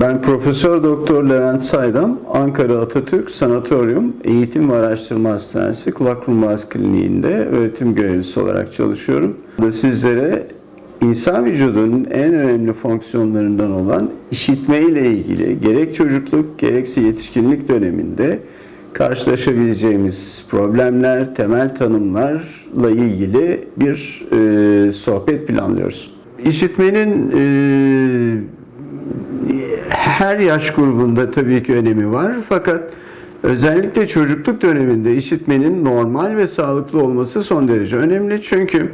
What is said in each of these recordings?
Ben Profesör Doktor Levent Saydam, Ankara Atatürk Sanatoryum Eğitim ve Araştırma Hastanesi Kulak Boğaz Kliniği'nde öğretim görevlisi olarak çalışıyorum. Burada Sizlere insan vücudunun en önemli fonksiyonlarından olan işitme ile ilgili gerek çocukluk gerekse yetişkinlik döneminde karşılaşabileceğimiz problemler, temel tanımlarla ilgili bir e, sohbet planlıyoruz. İşitmenin e, her yaş grubunda tabii ki önemi var. Fakat özellikle çocukluk döneminde işitmenin normal ve sağlıklı olması son derece önemli. Çünkü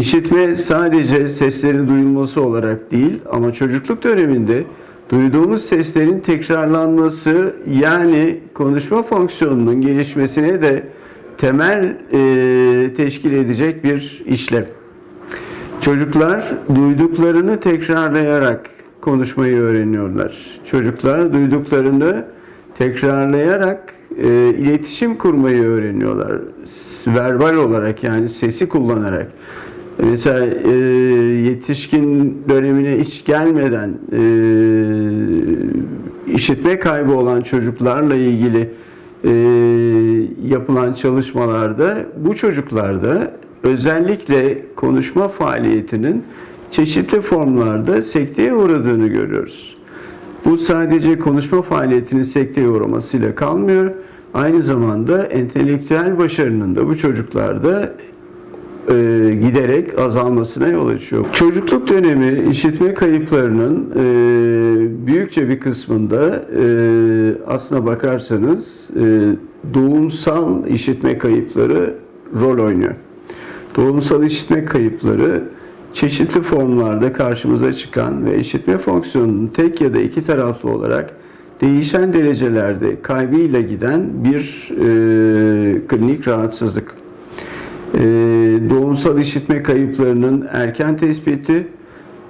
işitme sadece seslerin duyulması olarak değil ama çocukluk döneminde duyduğumuz seslerin tekrarlanması yani konuşma fonksiyonunun gelişmesine de temel e, teşkil edecek bir işlem. Çocuklar duyduklarını tekrarlayarak konuşmayı öğreniyorlar. Çocuklar duyduklarını tekrarlayarak e, iletişim kurmayı öğreniyorlar. Verbal olarak yani sesi kullanarak. Mesela e, yetişkin dönemine hiç gelmeden e, işitme kaybı olan çocuklarla ilgili e, yapılan çalışmalarda bu çocuklarda özellikle konuşma faaliyetinin çeşitli formlarda sekteye uğradığını görüyoruz. Bu sadece konuşma faaliyetinin sekteye uğramasıyla kalmıyor. Aynı zamanda entelektüel başarının da bu çocuklarda e, giderek azalmasına yol açıyor. Çocukluk dönemi işitme kayıplarının e, büyükçe bir kısmında e, aslına bakarsanız e, doğumsal işitme kayıpları rol oynuyor. Doğumsal işitme kayıpları çeşitli formlarda karşımıza çıkan ve işitme fonksiyonunun tek ya da iki taraflı olarak değişen derecelerde kaybıyla giden bir e, klinik rahatsızlık. E, doğumsal işitme kayıplarının erken tespiti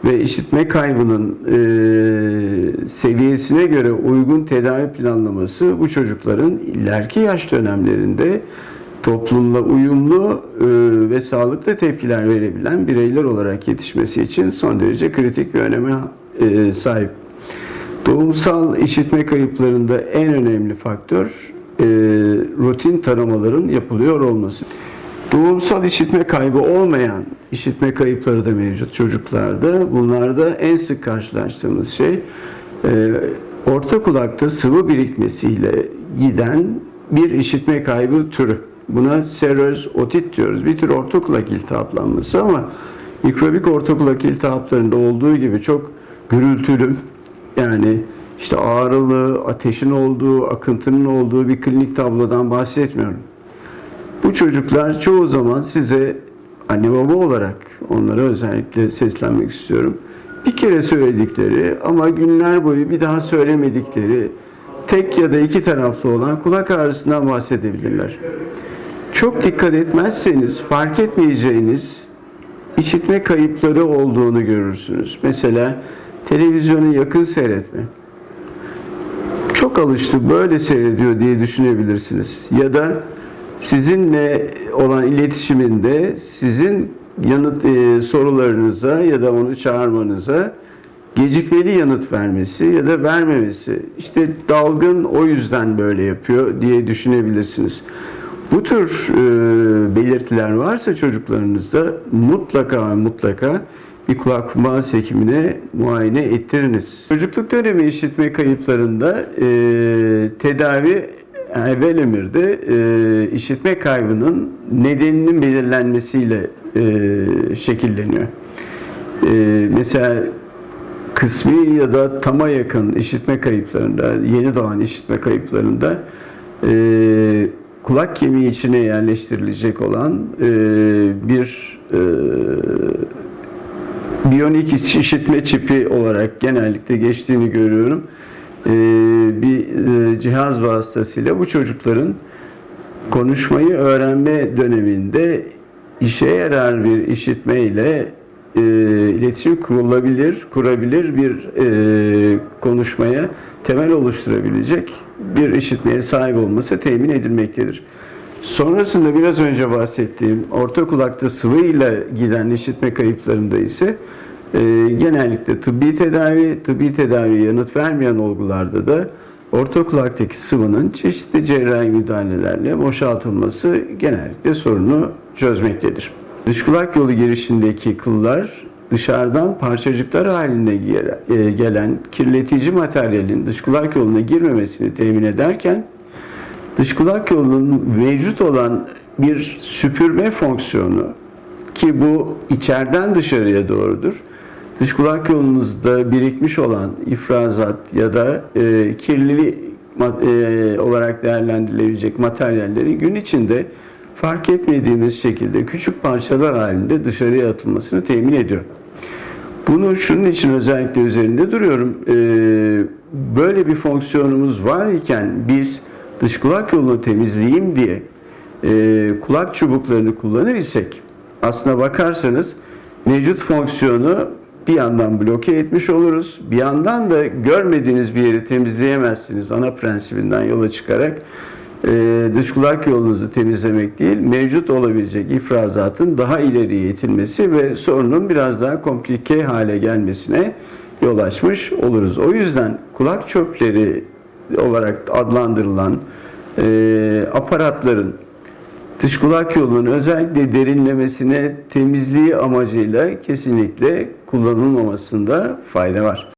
ve işitme kaybının e, seviyesine göre uygun tedavi planlaması bu çocukların ileriki yaş dönemlerinde toplumla uyumlu e, ve sağlıklı tepkiler verebilen bireyler olarak yetişmesi için son derece kritik bir öneme e, sahip. Doğumsal işitme kayıplarında en önemli faktör e, rutin taramaların yapılıyor olması. Doğumsal işitme kaybı olmayan işitme kayıpları da mevcut çocuklarda. Bunlarda en sık karşılaştığımız şey orta kulakta sıvı birikmesiyle giden bir işitme kaybı türü. Buna seröz otit diyoruz. Bir tür orta kulak iltihaplanması ama mikrobik orta kulak iltihaplarında olduğu gibi çok gürültülü yani işte ağrılı, ateşin olduğu, akıntının olduğu bir klinik tablodan bahsetmiyorum. Bu çocuklar çoğu zaman size anne baba olarak onlara özellikle seslenmek istiyorum. Bir kere söyledikleri ama günler boyu bir daha söylemedikleri tek ya da iki taraflı olan kulak ağrısından bahsedebilirler. Çok dikkat etmezseniz fark etmeyeceğiniz işitme kayıpları olduğunu görürsünüz. Mesela televizyonu yakın seyretme. Çok alıştı böyle seyrediyor diye düşünebilirsiniz. Ya da sizinle olan iletişiminde sizin yanıt e, sorularınıza ya da onu çağırmanıza gecikmeli yanıt vermesi ya da vermemesi. İşte dalgın o yüzden böyle yapıyor diye düşünebilirsiniz. Bu tür e, belirtiler varsa çocuklarınızda mutlaka mutlaka bir kulak boğaz hekimine muayene ettiriniz. Çocukluk dönemi işitme kayıplarında e, tedavi evvel emirde e, işitme kaybının nedeninin belirlenmesiyle e, şekilleniyor. E, mesela kısmi ya da tama yakın işitme kayıplarında, yeni doğan işitme kayıplarında e, kulak kemiği içine yerleştirilecek olan e, bir e, biyonik işitme çipi olarak genellikle geçtiğini görüyorum. E, bir e, cihaz vasıtasıyla bu çocukların konuşmayı öğrenme döneminde işe yarar bir işitme ile e, iletişim kurulabilir, kurabilir bir e, konuşmaya temel oluşturabilecek bir işitmeye sahip olması temin edilmektedir. Sonrasında biraz önce bahsettiğim orta kulakta sıvı ile giden işitme kayıplarında ise e, genellikle tıbbi tedavi, tıbbi tedaviye yanıt vermeyen olgularda da orta kulaktaki sıvının çeşitli cerrahi müdahalelerle boşaltılması genellikle sorunu çözmektedir. Dış kulak yolu girişindeki kıllar dışarıdan parçacıklar haline e, gelen kirletici materyalin dış kulak yoluna girmemesini temin ederken dış kulak yolunun mevcut olan bir süpürme fonksiyonu ki bu içeriden dışarıya doğrudur. Dış kulak yolunuzda birikmiş olan ifrazat ya da e, kirli ma- e, olarak değerlendirilebilecek materyalleri gün içinde fark etmediğimiz şekilde küçük parçalar halinde dışarıya atılmasını temin ediyor. Bunu şunun için özellikle üzerinde duruyorum. Ee, böyle bir fonksiyonumuz var iken biz dış kulak yolunu temizleyeyim diye e, kulak çubuklarını kullanır isek aslına bakarsanız mevcut fonksiyonu bir yandan bloke etmiş oluruz. Bir yandan da görmediğiniz bir yeri temizleyemezsiniz ana prensibinden yola çıkarak e, dış kulak yolunuzu temizlemek değil, mevcut olabilecek ifrazatın daha ileriye itilmesi ve sorunun biraz daha komplike hale gelmesine yol açmış oluruz. O yüzden kulak çöpleri olarak adlandırılan e, aparatların dış kulak yolunun özellikle derinlemesine temizliği amacıyla kesinlikle kullanılmamasında fayda var.